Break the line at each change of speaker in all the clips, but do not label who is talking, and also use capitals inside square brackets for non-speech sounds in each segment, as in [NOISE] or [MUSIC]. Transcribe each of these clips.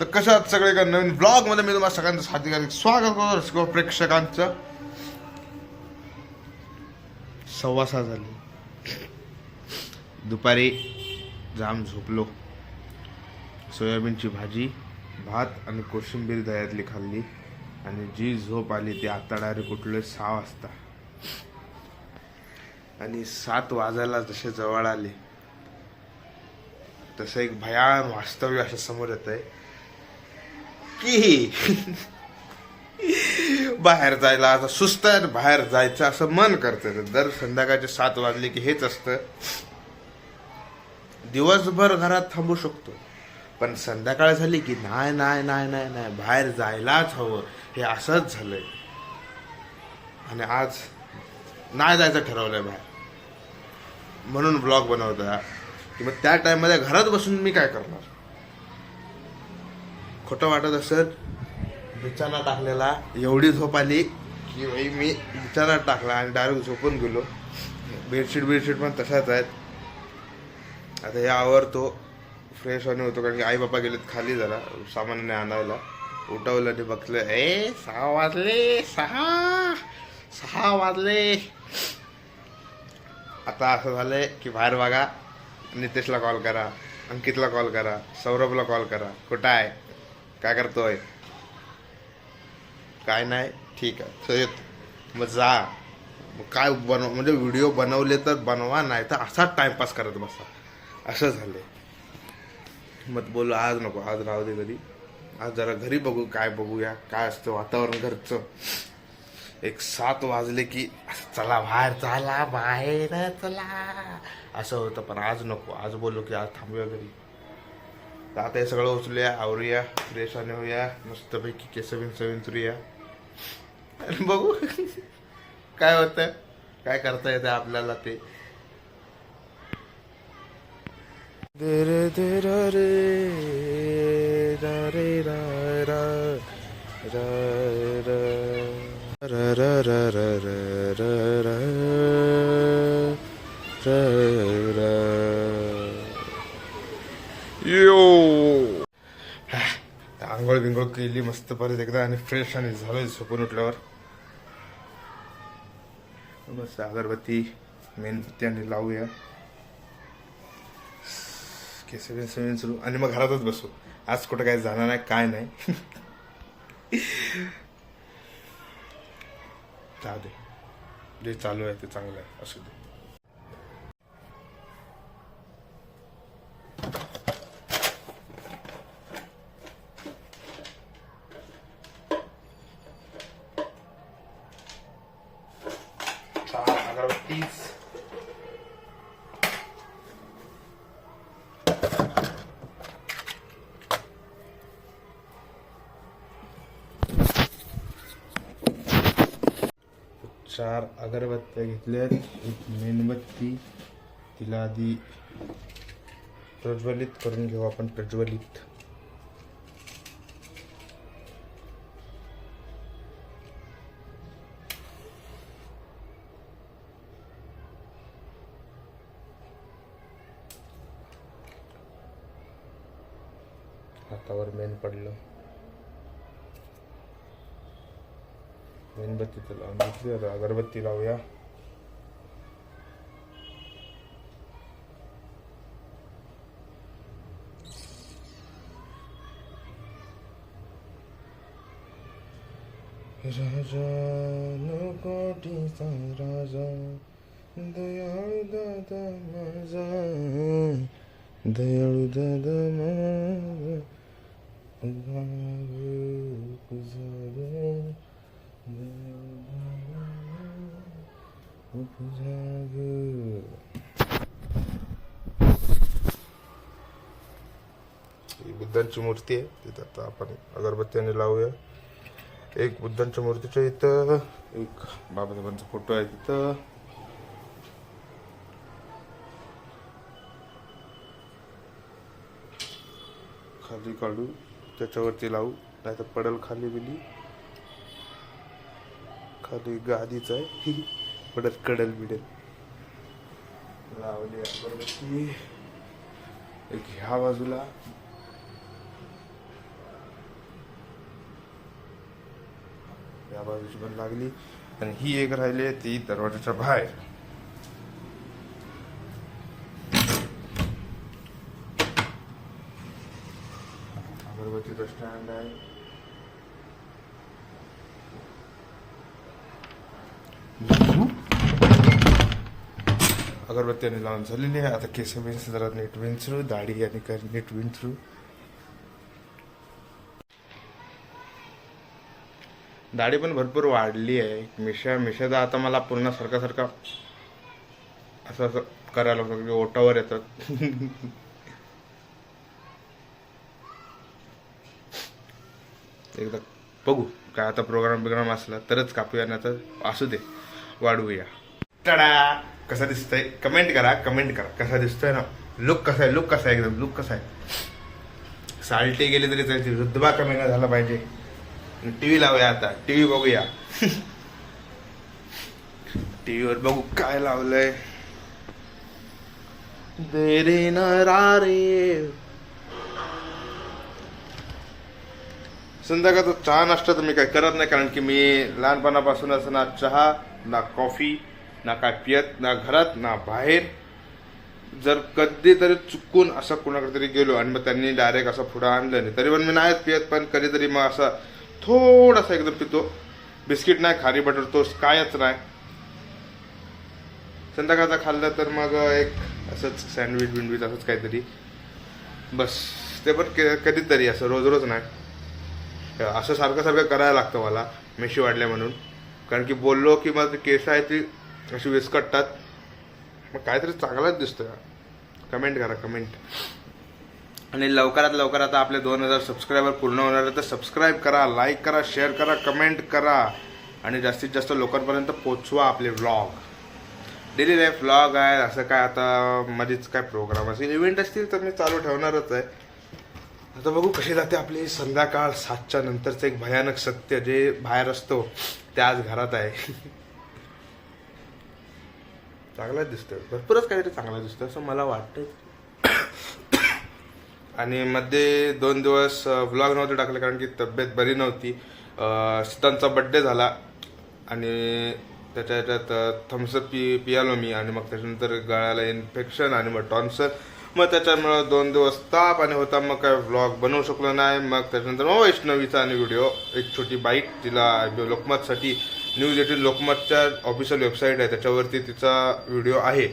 तर कशात सगळे का नवीन ब्लॉगमध्ये मी तुम्हाला सगळ्यांचं हार्दिक स्वागत करतो. रसिक प्रेक्षकांचं. सव्वा सहा झाली. दुपारी जाम झोपलो. सोयाबीनची भाजी भात आणि कोशिंबीर दह्यातली खाल्ली. आणि जी झोप आली ती आता डायरेक्ट सहा वाजता. आणि सात वाजायला जसे जवळ आले तसं एक भयान वास्तव्य असं समोर येत आहे की? बाहेर जायला असं सुस्त आहे आणि बाहेर जायचं असं मन करतं. दर संध्याकाळचे सात वाजले की हेच असतं. दिवसभर घरात थांबू शकतो. पण संध्याकाळ झाली की नाही नाही नाही नाही नाही बाहेर जायलाच हवं. हे असंच झालंय. आणि आज नाही जायचं ठरवलंय बाहेर. म्हणून ब्लॉग बनवता की मग त्या टाइममध्ये घरात बसून मी काय करणार? खोटं वाटत असत बिछाना टाकलेला एवढी झोप आली की भाई मी बिछाना टाकला आणि डायरेक्ट झोपून गेलो. बेडशीट बेडशीट पण तशाच आहेत. आता हे आवरतो फ्रेश होणे होतो कारण की आई बाबा गेलेत खाली जरा सामान्य आणायला. उठवलं आणि बघलं ए सहा वाजले सहा सहा वाजले. आता असं झालंय की बाहेर बघा नितेशला कॉल करा अंकितला कॉल करा सौरभला कॉल करा. कुठं आहे? काय करतोय? काय नाही ठीक आहे. येत. मग जा. मग काय बनव म्हणजे व्हिडिओ बनवले तर बनवा नाही तर असाच टाइमपास करत बसा. असं झालंय. मग बोललो आज नको आज राहू दे घरी. आज जरा घरी बघू काय बघूया काय असतं वातावरण घरचं. एक सात वाजले की असं चला बाहेर चला बाहेर चला. असं होतं पण आज नको. आज बोललो की आज थांबूया घरी. तर आता हे सगळं उचलूया आवरूया फ्रेश आणि होऊया मस्तपैकी केस बिंस विंचरूया आणि बघू काय होतं काय करता येतं आपल्याला ते रा रे रा रे आंघोळ बिंघोळ केली मस्त परत एकदा आणि फ्रेश आणि झालं झोपून उठल्यावर. मस्त अगरबत्ती मेणबत्ती आणि लावूया. केस बिस सुरू. आणि मग घरातच बसू. आज कुठं काय जाणार नाही काय नाही. [LAUGHS] जाऊ जे चालू आहे ते चांगलं आहे असू दे चार अगरबत्तीच चार अगरबत्त्या घेतल्यात. एक मेणबत्ती. तिला आधी प्रज्वलित करून घेऊ आपण प्रज्वलित हातावर मेन पडलं मेणबत्ती तर लावून घेतली आता अगरबत्ती लावूया राजा कोटीचा राजा दयाळू दादा माझा दयाळू दादा माझा ही बुद्धांची मूर्ती आहे तिथं आता आपण अगरबत्त्याने लावूया. एक बुद्धांच्या मूर्तीच्या इथं एक बाबासाहेबांचा फोटो आहे तिथं. खाली काढू त्याच्यावरती लावू नाही तर पडल खाली बिली. खाली गादीच आहे. [LAUGHS] परत कडल बिडल. लावली अगरबत्ती एक ह्या बाजूला. या बाजूची पण लागली. आणि ही एक राहिली ती दरवाजाच्या बाहेर. अगरबत्तीचं स्टँड आहे. अगरबत्ती आणि लावून झालेली आहे आता केस बिन्स जरा नीट विंचरू दाढी आणि कर नीट विंचरू दाढी पण भरपूर वाढली आहे. मिशा मिशा तर आता मला पूर्ण सारखा सारखा असं असं करायला लागतं की ओटावर येतात. एकदा बघू काय आता प्रोग्राम बिग्राम असला तरच कापूया ना तर असू दे. वाढवूया. तडा कसा दिसतंय? कमेंट करा कमेंट करा. कसा दिसतोय ना? लुक कसा आहे? लुक कसा आहे? एकदम लुक कसा आहे? साल्टे गेले तरी त्याची रुद्बा कमी नाही झाला पाहिजे. टीव्ही लावूया आता. टीव्ही बघूया. [LAUGHS] टीव्हीवर बघू काय लावलंय. दे रे न रे संध्याकाळचा चहा नाश्ता तर मी काय करत नाही कारण की मी लहानपणापासूनच ना चहा ना कॉफी ना काय पियत ना घरात ना बाहेर. जर कधीतरी चुकून असं कुणाकडे तरी गेलो आणि मग त्यांनी डायरेक्ट असं पुढं आणलं नाही तरी पण मी नाहीच पियत पण कधीतरी मग असं थोडासा एकदम पितो. बिस्किट नाही खारी बटर टोस्ट कायच नाही. संध्याकाळचा खाल्लं तर मग एक असंच सँडविच बिंडविच असंच काहीतरी. बस. ते पण के- कधीतरी असं रोज रोज नाही. असं सारखं सारखं करायला लागतं मला मेशी वाढल्या म्हणून. कारण की बोललो की मग केस आहे ती अशी विस्कटतात मग काहीतरी चांगलाच दिसतोय कमेंट करा कमेंट आणि लवकरात लवकर आता आपले दोन हजार सबस्क्रायबर पूर्ण होणार आहे तर सबस्क्राईब करा लाईक करा शेअर करा कमेंट करा. आणि जास्तीत जास्त लोकांपर्यंत पोचवा आपले व्लॉग डेली लाईफ व्लॉग आहे असं काय आता मध्येच काय प्रोग्राम असेल. इव्हेंट असतील तर मी चालू ठेवणारच आहे. आता बघू कशी जाते आपली संध्याकाळ सातच्या नंतरचं एक भयानक सत्य जे बाहेर असतो ते आज घरात आहे. [LAUGHS] चांगलाच दिसतोय. भरपूरच काहीतरी चांगला दिसतोय असं मला वाटतं [COUGHS] आणि मध्ये दोन दिवस व्लॉग नव्हते टाकले कारण की तब्येत बरी नव्हती. सितांचा सीतांचा बड्डे झाला आणि त्याच्या ह्याच्यात थम्सअप पी पियालो मी आणि मग त्याच्यानंतर गळ्याला इन्फेक्शन आणि मग टॉन्सर मग त्याच्यामुळं दोन दिवस ताप आणि होता मग काय व्लॉग बनवू शकलो नाही. मग त्याच्यानंतर मग वैष्णवीचा आणि व्हिडिओ एक छोटी बाईक तिला लोकमतसाठी न्यूज एटीन लोकमतच्या ऑफिशियल वेबसाईट आहे. त्याच्यावरती तिचा व्हिडिओ आहे.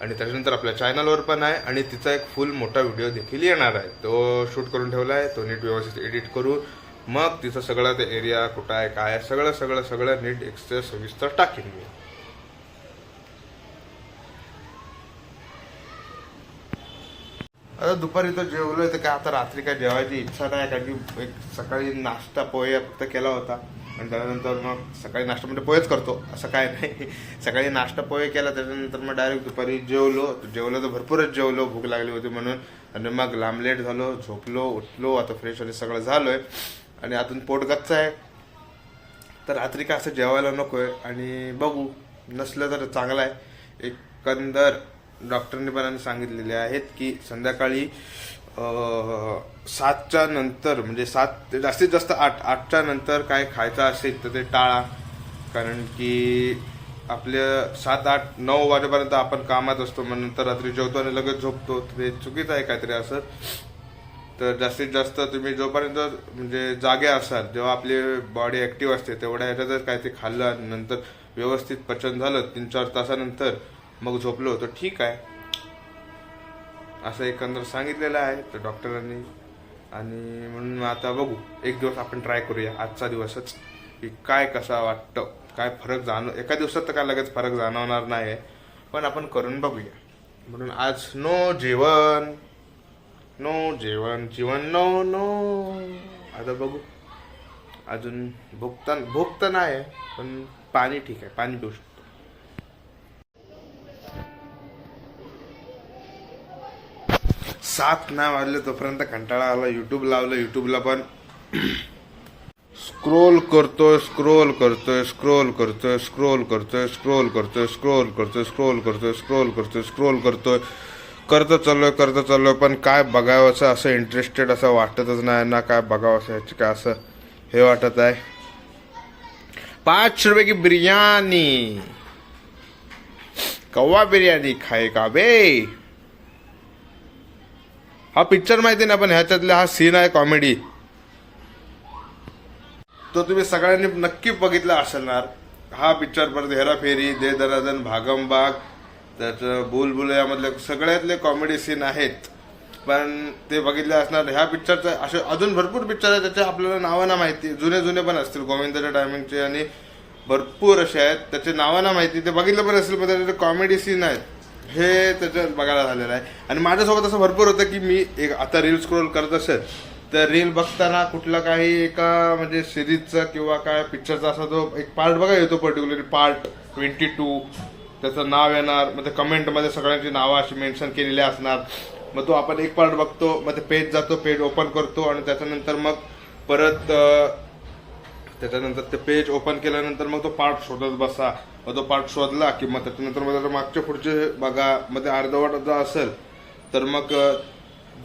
आणि त्याच्यानंतर आपल्या चॅनलवर पण आहे. आणि तिचा एक फुल मोठा व्हिडिओ देखील येणार आहे. तो शूट करून ठेवला आहे. तो नीट व्यवस्थित एडिट करून मग तिचं सगळं ते एरिया कुठं आहे काय आहे सगळं सगळं सगळं नीट एक्सचे सविस्तर टाकेन मी. आता दुपारी तर जेवलोय. तर काय आता रात्री काय जेवायची इच्छा नाही. कारण की एक सकाळी नाश्ता पोहे फक्त केला होता. आणि त्यानंतर मग सकाळी नाश्ता म्हणजे पोहेच करतो असं काय नाही. सकाळी नाश्ता पोहे केला त्याच्यानंतर मग डायरेक्ट दुपारी जेवलो. जेवलो तर भरपूरच जेवलो भूक लागली होती म्हणून. आणि मग लांबलेट झालो झोपलो उठलो आता फ्रेश आणि सगळं झालोय. आणि अजून पोट गच्च आहे. तर रात्री काय असं जेवायला नको आहे आणि बघू नसलं तर चांगलं आहे. एकंदर डॉक्टरने पण सांगितलेले आहेत की संध्याकाळी सातच्या नंतर म्हणजे सात जास्तीत जास्त आठ आठच्या नंतर काय खायचं असेल तर ते टाळा. कारण की आपल्या सात आठ नऊ वाजेपर्यंत आपण कामात असतो मग नंतर रात्री जेवतो आणि लगेच झोपतो. ते चुकीचं आहे काहीतरी असं. तर जास्तीत जास्त तुम्ही जोपर्यंत म्हणजे जागे असाल जेव्हा आपली बॉडी ऍक्टिव्ह असते तेवढ्या ह्याच्यातच काहीतरी खाल्लं नंतर व्यवस्थित पचन झालं तीन चार तासानंतर मग झोपलो तर ठीक आहे. असं एकंदर सांगितलेलं आहे तर डॉक्टरांनी. आणि म्हणून आता बघू एक दिवस आपण ट्राय करूया. आजचा दिवसच की काय कसा वाटतं काय फरक जाणव एका दिवसात तर काय लगेच फरक जाणवणार नाही आहे पण आपण करून बघूया. म्हणून आज नो जेवण. नो जेवण जीवन नो नो. आता बघू. अजून भुकता तर भूक तर नाही आहे पण पाणी ठीक आहे. पाणी पिऊ शकतो. सात नाही वाजले तोपर्यंत कंटाळा आला. युट्यूब लावलं युट्यूबला पण. स्क्रोल करतोय स्क्रोल करतोय स्क्रोल करतोय स्क्रोल करतोय स्क्रोल करतोय स्क्रोल करतोय स्क्रोल करतोय स्क्रोल करतोय स्क्रोल करतोय. करत चाललोय करत चाललोय पण काय बघावंसं असं इंटरेस्टेड असं वाटतच नाही ना काय बघावं असं ह्याची काय असं हे वाटत आहे. पाच रुपये की बिर्याणी. कव्वा बिर्याणी खाय का बे? हा पिक्चर माहिती ना पण ह्याच्यातला हा सीन आहे कॉमेडी तो तुम्ही सगळ्यांनी नक्की बघितला असणार हा पिक्चर परत हेराफेरी दे दरादन भागमबाग त्याचं बुलबुल यामधले सगळ्यातले कॉमेडी सीन आहेत. पण ते बघितले असणार ह्या पिक्चरचं असे अजून भरपूर पिक्चर आहेत त्याचे आपल्याला नावांना माहिती जुने जुने पण असतील गोविंदाच्या टायमिंगचे आणि भरपूर असे आहेत त्याचे नावांना माहिती ते बघितलं पण असेल पण त्याचे कॉमेडी सीन आहेत हे त्याच्यात बघायला झालेलं आहे. आणि माझ्यासोबत असं भरपूर होतं की मी एक आता रील स्क्रोल करत असेल तर रील बघताना कुठला काही एका म्हणजे सिरीजचा किंवा काय पिक्चरचा असा तो एक पार्ट बघा येतो पर्टिक्युलरली पार्ट ट्वेंटी टू त्याचं नाव येणार मग ते कमेंटमध्ये सगळ्यांची नावं अशी मेन्शन केलेली असणार. मग तो आपण एक पार्ट बघतो मग ते पेज जातो पेज ओपन करतो आणि त्याच्यानंतर मग परत त्याच्यानंतर ते पेज ओपन केल्यानंतर मग तो पार्ट शोधत बसा. मग तो पार्ट शोधला की मग त्याच्यानंतर मग त्याच्या मागचे पुढचे बघा मग ते अर्धवट जर असेल तर मग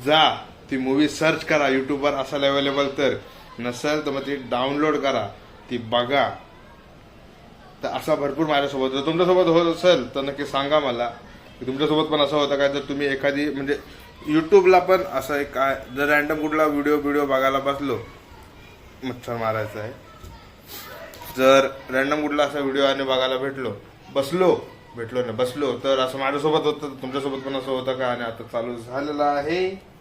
जा ती मूवी सर्च करा युट्यूबवर असेल अवेलेबल तर. नसेल तर मग ती डाउनलोड करा. ती बघा. तर असा भरपूर माझ्यासोबत जर तुमच्यासोबत होत असेल तर नक्की सांगा मला. की तुमच्यासोबत पण असं होतं काय जर तुम्ही एखादी म्हणजे युट्यूबला पण असं एक जर रॅन्डम कुठला व्हिडिओ व्हिडिओ बघायला बसलो मच्छर मारायचा आहे. जर रॅन्डम कुठला असा व्हिडिओ आणि बघायला भेटलो बसलो भेटलो नाही बसलो तर असं माझ्यासोबत होतं तर तुमच्यासोबत पण असं होतं का? आणि आता चालू झालेलं आहे.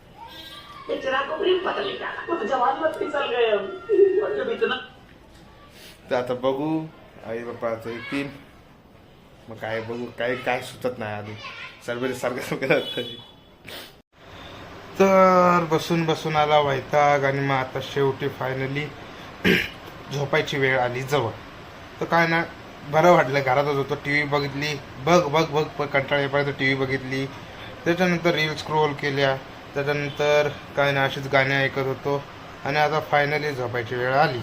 तर आता बघू. आई बाप्पाचं येतील. मग काय बघू? काय काय सुचत नाही आधी. सर्व सारखं सारखं तर बसून बसून आला वैताग आणि मग आता शेवटी फायनली झोपायची वेळ आली जवळ. तर काय ना बरं वाटलं घरातच होतो. टी व्ही बघितली बघ बघ बघ प कंटाळा येईपर्यंत टी व्ही बघितली. त्याच्यानंतर रील स्क्रोल केल्या. त्याच्यानंतर काय ना अशीच गाणी ऐकत होतो. आणि आता फायनली झोपायची वेळ आली.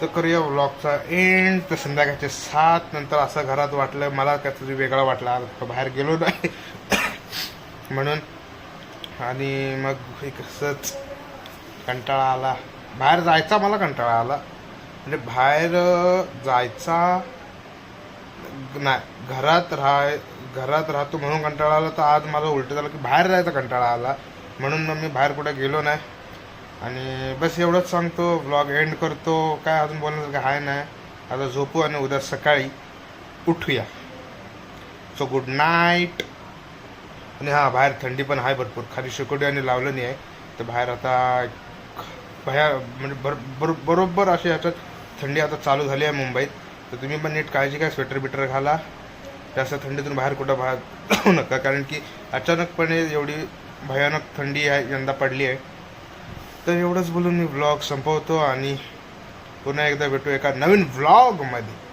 तर करूया व्लॉगचा एंड तर संध्याकाळचे सात नंतर असं घरात वाटलं मला काहीतरी वेगळा वाटला बाहेर गेलो नाही. [COUGHS] म्हणून आणि मग एक असंच कंटाळा आला. बाहेर जायचा मला कंटाळा आला. म्हणजे बाहेर जायचा नाही घरात राहाय घरात राहतो म्हणून कंटाळा आला तर आज मला उलट झालं की बाहेर जायचा कंटाळा आला. म्हणून मग मी बाहेर कुठे गेलो नाही. आणि बस एवढंच सांगतो ब्लॉग एंड करतो. काय अजून बोलण्याचं काय आहे नाही. आता झोपू आणि उद्या सकाळी उठूया. सो गुड नाईट आणि हां बाहेर थंडी पण आहे भरपूर. खाली शेकोटी आणि लावलं नाही आहे. तर बाहेर आता भया म्हणजे बर बर बरोबर अशी ह्याच्यात थंडी आता चालू झाली आहे मुंबईत. तर तुम्ही पण नीट काळजी घ्या स्वेटर बिटर घाला. जास्त थंडीतून बाहेर कुठं बाहेर जाऊ [COUGHS] नका. कारण की अचानकपणे एवढी भयानक थंडी आहे यंदा पडली आहे. तर एवढंच बोलून मी व्लॉग संपवतो आणि पुन्हा एकदा भेटू एका नवीन व्लॉगमध्ये